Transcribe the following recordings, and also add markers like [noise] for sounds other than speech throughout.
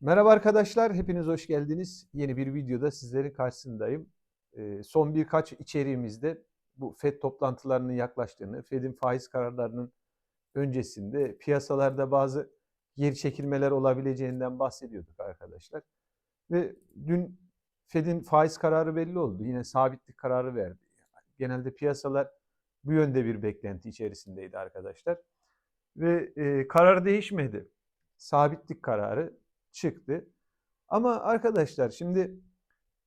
Merhaba arkadaşlar, hepiniz hoş geldiniz. Yeni bir videoda sizlerin karşısındayım. Ee, son birkaç içeriğimizde bu FED toplantılarının yaklaştığını, FED'in faiz kararlarının öncesinde piyasalarda bazı geri çekilmeler olabileceğinden bahsediyorduk arkadaşlar. Ve dün FED'in faiz kararı belli oldu. Yine sabitlik kararı verdi. Genelde piyasalar bu yönde bir beklenti içerisindeydi arkadaşlar. Ve e, karar değişmedi. Sabitlik kararı çıktı. Ama arkadaşlar şimdi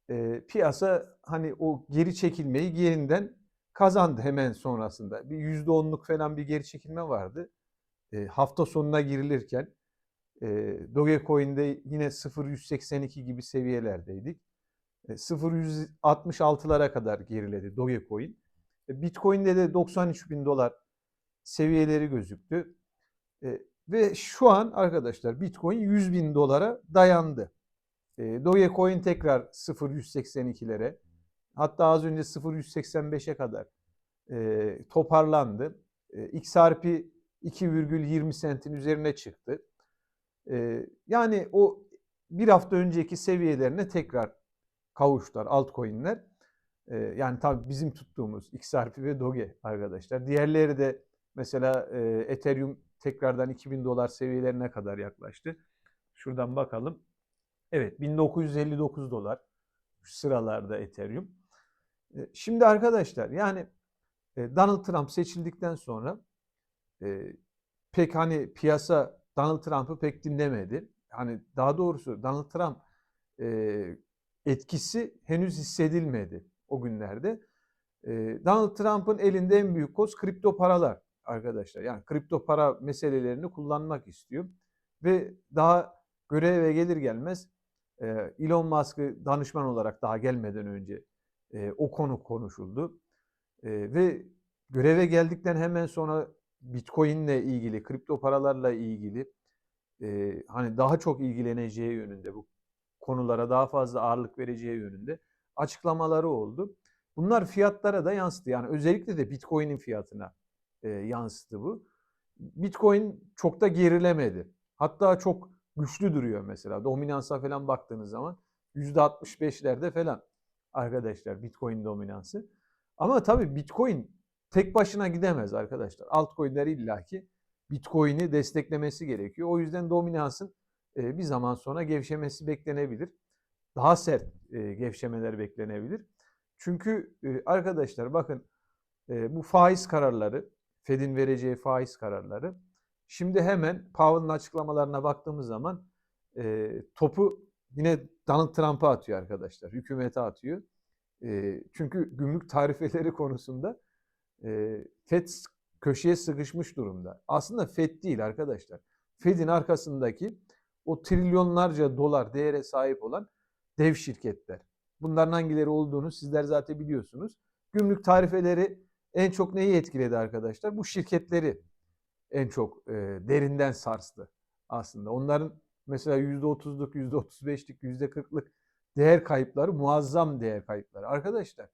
e, piyasa hani o geri çekilmeyi yeniden kazandı hemen sonrasında. Bir yüzde onluk falan bir geri çekilme vardı. E, hafta sonuna girilirken e, Dogecoin'de yine 0.182 gibi seviyelerdeydik. E, 0.166'lara kadar geriledi Dogecoin. E, Bitcoin'de de 93 bin dolar seviyeleri gözüktü. E, ve şu an arkadaşlar Bitcoin 100 bin dolara dayandı. E, Dogecoin tekrar 0.182'lere hatta az önce 0.185'e kadar e, toparlandı. E, XRP 2,20 sentin üzerine çıktı. E, yani o bir hafta önceki seviyelerine tekrar kavuştular altcoin'ler. E, yani tabii bizim tuttuğumuz XRP ve Doge arkadaşlar. Diğerleri de mesela e, Ethereum tekrardan 2000 dolar seviyelerine kadar yaklaştı. Şuradan bakalım. Evet 1959 dolar sıralarda Ethereum. E, Şimdi arkadaşlar yani e, Donald Trump seçildikten sonra e, pek hani piyasa Donald Trump'ı pek dinlemedi. Hani daha doğrusu Donald Trump etkisi henüz hissedilmedi o günlerde. Donald Trump'ın elinde en büyük koz kripto paralar arkadaşlar. Yani kripto para meselelerini kullanmak istiyor. Ve daha göreve gelir gelmez e, Elon Musk'ı danışman olarak daha gelmeden önce e, o konu konuşuldu. E, ve göreve geldikten hemen sonra Bitcoin'le ilgili, kripto paralarla ilgili hani daha çok ilgileneceği yönünde bu konulara daha fazla ağırlık vereceği yönünde açıklamaları oldu. Bunlar fiyatlara da yansıdı. Yani özellikle de Bitcoin'in fiyatına e, yansıdı bu. Bitcoin çok da gerilemedi. Hatta çok güçlü duruyor mesela. Dominansa falan baktığınız zaman %65'lerde falan arkadaşlar Bitcoin dominansı. Ama tabii Bitcoin tek başına gidemez arkadaşlar. Altcoin'ler illaki Bitcoin'i desteklemesi gerekiyor. O yüzden dominansın e, bir zaman sonra gevşemesi beklenebilir. Daha sert e, gevşemeler beklenebilir. Çünkü e, arkadaşlar bakın bu faiz kararları Fed'in vereceği faiz kararları. Şimdi hemen Powell'ın açıklamalarına baktığımız zaman e, topu yine Donald Trump'a atıyor arkadaşlar. Hükümete atıyor. E, çünkü gümrük tarifeleri [laughs] konusunda e, Fed köşeye sıkışmış durumda. Aslında Fed değil arkadaşlar. Fed'in arkasındaki o trilyonlarca dolar değere sahip olan dev şirketler. Bunların hangileri olduğunu sizler zaten biliyorsunuz. Gümrük tarifeleri en çok neyi etkiledi arkadaşlar? Bu şirketleri en çok e, derinden sarstı aslında. Onların mesela %30'luk, %35'lik, %40'lık değer kayıpları muazzam değer kayıpları. Arkadaşlar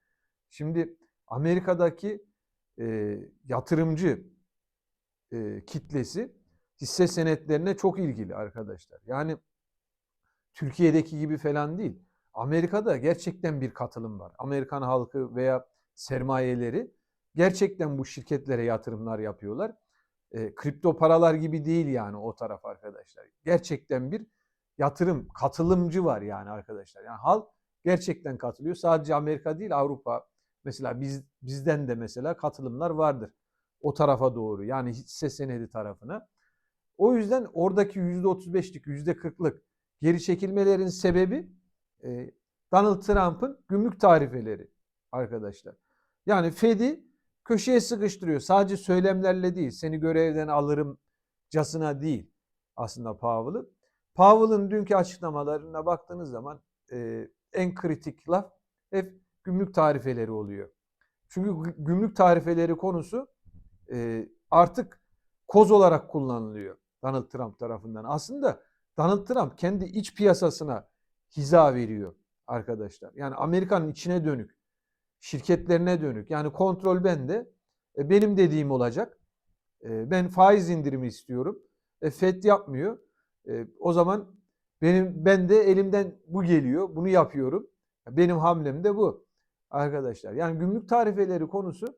şimdi Amerika'daki e, yatırımcı e, kitlesi hisse senetlerine çok ilgili arkadaşlar. Yani Türkiye'deki gibi falan değil. Amerika'da gerçekten bir katılım var. Amerikan halkı veya sermayeleri gerçekten bu şirketlere yatırımlar yapıyorlar. E, kripto paralar gibi değil yani o taraf arkadaşlar. Gerçekten bir yatırım, katılımcı var yani arkadaşlar. Yani halk gerçekten katılıyor. Sadece Amerika değil Avrupa. Mesela biz bizden de mesela katılımlar vardır. O tarafa doğru yani hisse senedi tarafına. O yüzden oradaki %35'lik, %40'lık geri çekilmelerin sebebi e, Donald Trump'ın gümrük tarifeleri arkadaşlar. Yani Fed'i köşeye sıkıştırıyor. Sadece söylemlerle değil, seni görevden alırım casına değil aslında Powell'ı. Powell'ın dünkü açıklamalarına baktığınız zaman e, en kritik laf hep gümrük tarifeleri oluyor. Çünkü gümrük tarifeleri konusu e, artık koz olarak kullanılıyor Donald Trump tarafından. Aslında Donald Trump kendi iç piyasasına hiza veriyor arkadaşlar. Yani Amerika'nın içine dönük, şirketlerine dönük. Yani kontrol bende. E, benim dediğim olacak. E, ben faiz indirimi istiyorum. E, FED yapmıyor. E, o zaman Benim ben de elimden bu geliyor. Bunu yapıyorum. Benim hamlem de bu arkadaşlar. Yani gümrük tarifeleri konusu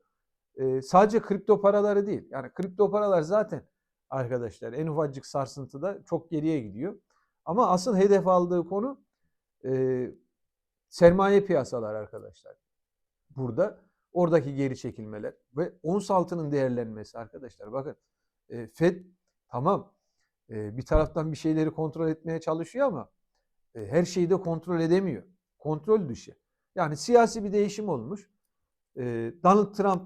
e, sadece kripto paraları değil. Yani kripto paralar zaten arkadaşlar en ufacık sarsıntıda çok geriye gidiyor. Ama asıl hedef aldığı konu e, sermaye piyasalar arkadaşlar. Burada oradaki geri çekilmeler ve ons altının değerlenmesi arkadaşlar. Bakın e, Fed tamam e, bir taraftan bir şeyleri kontrol etmeye çalışıyor ama e, her şeyi de kontrol edemiyor. Kontrol dışı. Yani siyasi bir değişim olmuş. E, Donald Trump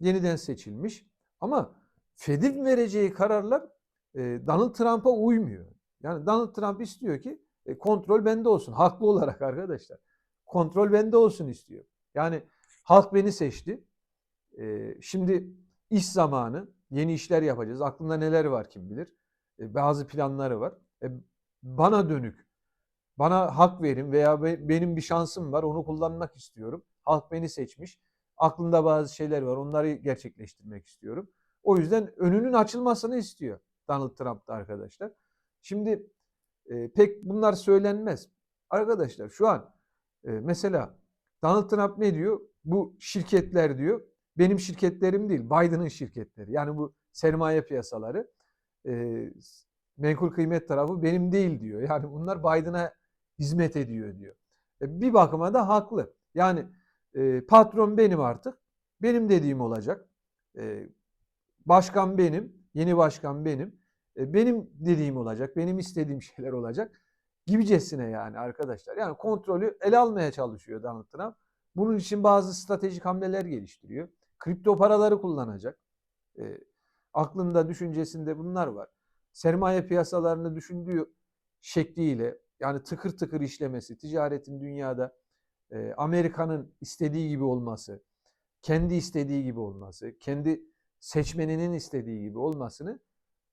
yeniden seçilmiş ama Fed'in vereceği kararlar e, Donald Trump'a uymuyor. Yani Donald Trump istiyor ki e, kontrol bende olsun. Haklı olarak arkadaşlar. Kontrol bende olsun istiyor. Yani halk beni seçti. E, şimdi iş zamanı. Yeni işler yapacağız. Aklımda neler var kim bilir. E, bazı planları var. E, bana dönük. Bana hak verin veya be, benim bir şansım var. Onu kullanmak istiyorum. Halk beni seçmiş. Aklımda bazı şeyler var. Onları gerçekleştirmek istiyorum. O yüzden önünün açılmasını istiyor Donald Trump da arkadaşlar. Şimdi e, pek bunlar söylenmez. Arkadaşlar şu an e, mesela Donald Trump ne diyor? Bu şirketler diyor. Benim şirketlerim değil, Biden'ın şirketleri. Yani bu sermaye piyasaları, e, menkul kıymet tarafı benim değil diyor. [laughs] Yani bunlar Biden'a hizmet ediyor diyor. E, bir bakıma da haklı. Yani e, patron benim artık. Benim dediğim olacak. E, başkan benim, yeni başkan benim. E, benim dediğim olacak, benim istediğim [laughs] şeyler olacak gibicesine yani arkadaşlar. Yani kontrolü ele almaya çalışıyor Donald Trump. Bunun için bazı stratejik hamleler geliştiriyor. Kripto paraları kullanacak. E, aklında, düşüncesinde bunlar var. Sermaye piyasalarını düşündüğü şekliyle yani tıkır tıkır işlemesi, ticaretin dünyada e, Amerika'nın istediği gibi olması, kendi istediği gibi olması, kendi seçmeninin istediği gibi olmasını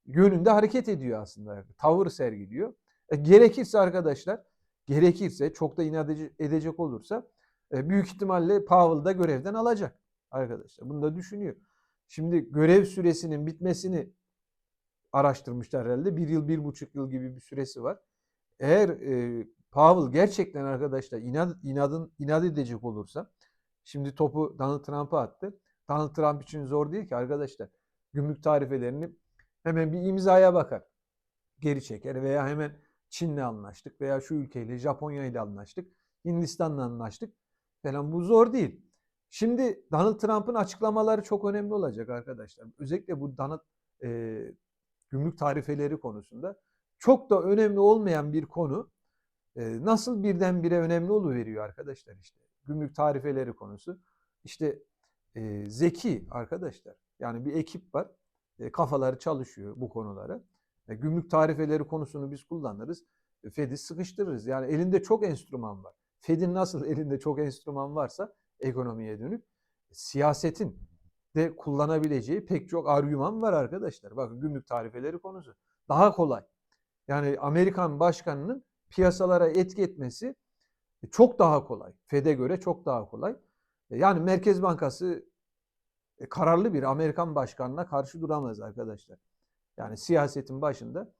yönünde hareket ediyor aslında. Tavır sergiliyor. E, gerekirse arkadaşlar, gerekirse çok da inat edecek olursa e, büyük ihtimalle Powell da görevden alacak arkadaşlar. Bunu da düşünüyor. Şimdi görev süresinin bitmesini araştırmışlar herhalde. Bir yıl, bir buçuk yıl gibi bir süresi var. Eğer e, Powell gerçekten arkadaşlar inat, inadın, inat edecek olursa şimdi topu Donald Trump'a attı. Donald Trump için zor değil ki arkadaşlar. Gümrük tarifelerini hemen bir imzaya bakar. Geri çeker veya hemen Çin'le anlaştık veya şu ülkeyle Japonya ile anlaştık. Hindistan'la anlaştık falan bu zor değil. Şimdi Donald Trump'ın açıklamaları çok önemli olacak arkadaşlar. Özellikle bu Donald e, gümrük tarifeleri konusunda çok da önemli olmayan bir konu e, nasıl birdenbire önemli veriyor arkadaşlar işte. Gümrük tarifeleri konusu. İşte e, zeki arkadaşlar. Yani bir ekip var. E, kafaları çalışıyor bu konulara. E, gümrük tarifeleri konusunu biz kullanırız. E, Fed'i sıkıştırırız. Yani elinde çok enstrüman var. Fed'in nasıl elinde çok enstrüman varsa ekonomiye dönük siyasetin de kullanabileceği pek çok argüman var arkadaşlar. Bakın gümrük tarifeleri konusu. Daha kolay. Yani Amerikan başkanının piyasalara etki etmesi çok daha kolay. Fed'e göre çok daha kolay. E, yani Merkez Bankası e, kararlı bir Amerikan başkanına karşı duramaz arkadaşlar. Yani siyasetin başında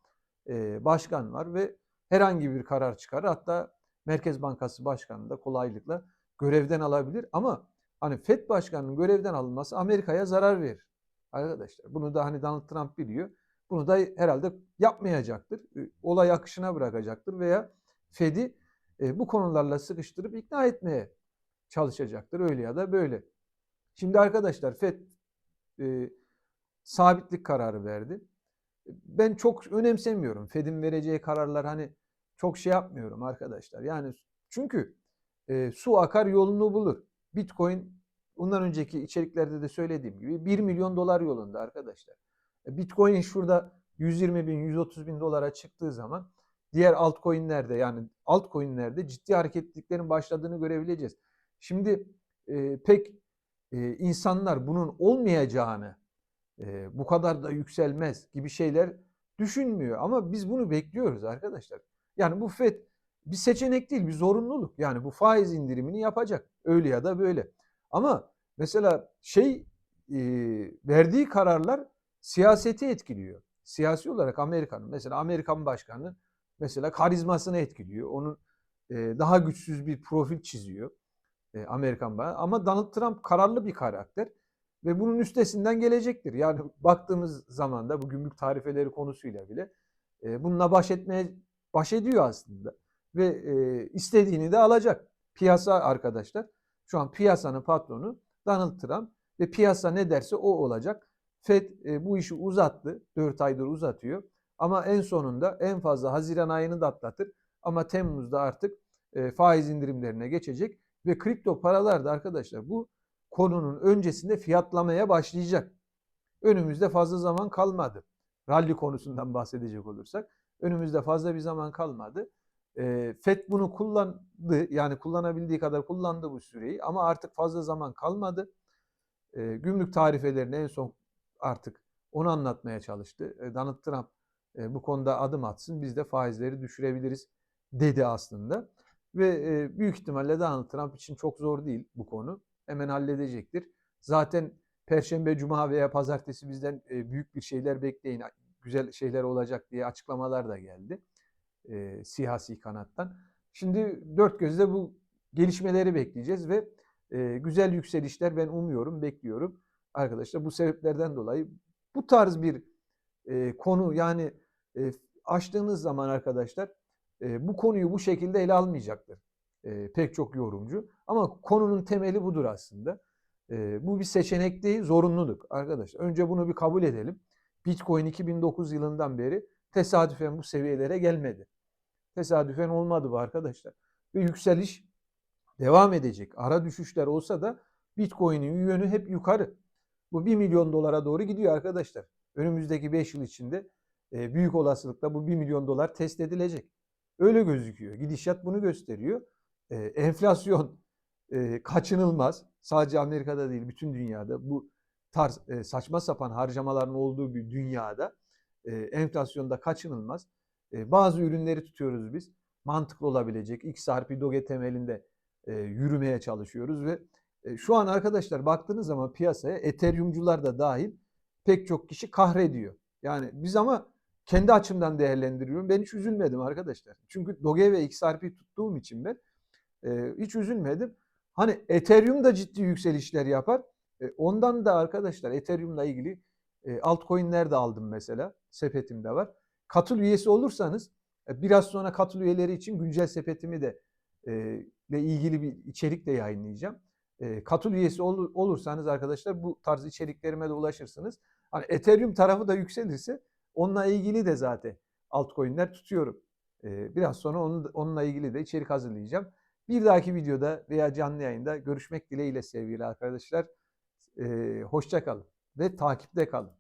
e, başkan var ve herhangi bir karar çıkarır. Hatta Merkez Bankası Başkanı da kolaylıkla görevden alabilir. Ama hani FED Başkanı'nın görevden alınması Amerika'ya zarar verir. Arkadaşlar bunu da hani Donald Trump biliyor. Bunu da herhalde yapmayacaktır. Olay akışına bırakacaktır veya Fed'i bu konularla sıkıştırıp ikna etmeye çalışacaktır. Öyle ya da böyle. Şimdi arkadaşlar FED e, sabitlik kararı verdi. Ben çok önemsemiyorum. Fed'in vereceği kararlar hani çok şey yapmıyorum arkadaşlar. Yani çünkü e, su akar yolunu bulur. Bitcoin bundan önceki içeriklerde de söylediğim gibi 1 milyon dolar yolunda arkadaşlar. E, Bitcoin şurada 120 bin, 130 bin dolara çıktığı zaman diğer altcoin'lerde yani altcoin'lerde ciddi hareketliliklerin başladığını görebileceğiz. Şimdi e, pek e, insanlar bunun olmayacağını e, bu kadar da yükselmez gibi şeyler düşünmüyor. Ama biz bunu bekliyoruz arkadaşlar. Yani bu FED bir seçenek değil bir zorunluluk. Yani bu faiz indirimini yapacak öyle ya da böyle. Ama mesela şey e, verdiği kararlar siyaseti etkiliyor. Siyasi olarak Amerika'nın mesela Amerikan başkanı mesela karizmasını etkiliyor. Onun e, daha güçsüz bir profil çiziyor e, Amerikan bağı. Ama Donald Trump kararlı bir karakter ve bunun üstesinden gelecektir. Yani baktığımız zaman da bu gümrük tarifeleri konusuyla bile e, bununla baş etmeye baş ediyor aslında ve e, istediğini de alacak. Piyasa arkadaşlar şu an piyasanın patronu Donald Trump ve piyasa ne derse o olacak. Fed e, bu işi uzattı. 4 aydır uzatıyor. Ama en sonunda en fazla Haziran ayını da atlatır. Ama Temmuz'da artık e, faiz indirimlerine geçecek ve kripto paralar da arkadaşlar bu konunun öncesinde fiyatlamaya başlayacak. Önümüzde fazla zaman kalmadı. Rally konusundan [laughs] bahsedecek olursak önümüzde fazla bir zaman kalmadı. E, FED bunu kullandı yani kullanabildiği kadar kullandı bu süreyi ama artık fazla zaman kalmadı. E, gümrük tarifelerini en son artık onu anlatmaya çalıştı. E, Donald Trump e, bu konuda adım atsın biz de faizleri düşürebiliriz dedi aslında. Ve e, büyük ihtimalle Donald Trump için çok zor değil bu konu. Hemen halledecektir. Zaten Perşembe, Cuma veya Pazartesi bizden e, büyük bir şeyler bekleyin. Güzel şeyler olacak diye açıklamalar da geldi. E, siyasi kanattan. Şimdi dört gözle bu gelişmeleri bekleyeceğiz ve e, güzel yükselişler ben umuyorum, bekliyorum. Arkadaşlar bu sebeplerden dolayı bu tarz bir e, konu yani e, açtığınız zaman arkadaşlar e, bu konuyu bu şekilde ele almayacaktır e, pek çok yorumcu. Ama konunun temeli budur aslında. E, bu bir seçenek değil, zorunluluk arkadaşlar. Önce bunu bir kabul edelim. Bitcoin 2009 yılından beri tesadüfen bu seviyelere gelmedi. Tesadüfen olmadı bu arkadaşlar. Ve yükseliş devam edecek. Ara düşüşler olsa da Bitcoin'in yönü hep yukarı. Bu 1 milyon dolara doğru gidiyor arkadaşlar. Önümüzdeki 5 yıl içinde büyük olasılıkla bu 1 milyon dolar test edilecek. Öyle gözüküyor. Gidişat bunu gösteriyor. E, enflasyon e, kaçınılmaz. Sadece Amerika'da değil bütün dünyada bu tarz e, saçma sapan harcamaların olduğu bir dünyada e, enflasyonda kaçınılmaz. E, bazı ürünleri tutuyoruz biz. Mantıklı olabilecek XRP Doge temelinde e, yürümeye çalışıyoruz ve e, şu an arkadaşlar baktığınız zaman piyasaya Ethereum'cular da dahil pek çok kişi kahrediyor. Yani biz ama kendi açımdan değerlendiriyorum. Ben hiç üzülmedim arkadaşlar. Çünkü Doge ve XRP tuttuğum için ben e, hiç üzülmedim. Hani Ethereum da ciddi yükselişler yapar. E, ondan da arkadaşlar Ethereum'la ilgili e, altcoin'ler de aldım mesela. Sepetimde var. Katıl üyesi olursanız e, biraz sonra katıl üyeleri için güncel sepetimi de e, ile ilgili bir içerik de yayınlayacağım. E, katıl üyesi ol, olursanız arkadaşlar bu tarz içeriklerime de ulaşırsınız. Hani Ethereum tarafı da yükselirse onunla ilgili de zaten altcoin'ler tutuyorum. E, biraz sonra onun, onunla ilgili de içerik hazırlayacağım. Bir dahaki videoda veya canlı yayında görüşmek dileğiyle sevgili arkadaşlar. E, hoşça kalın ve takipte kalın.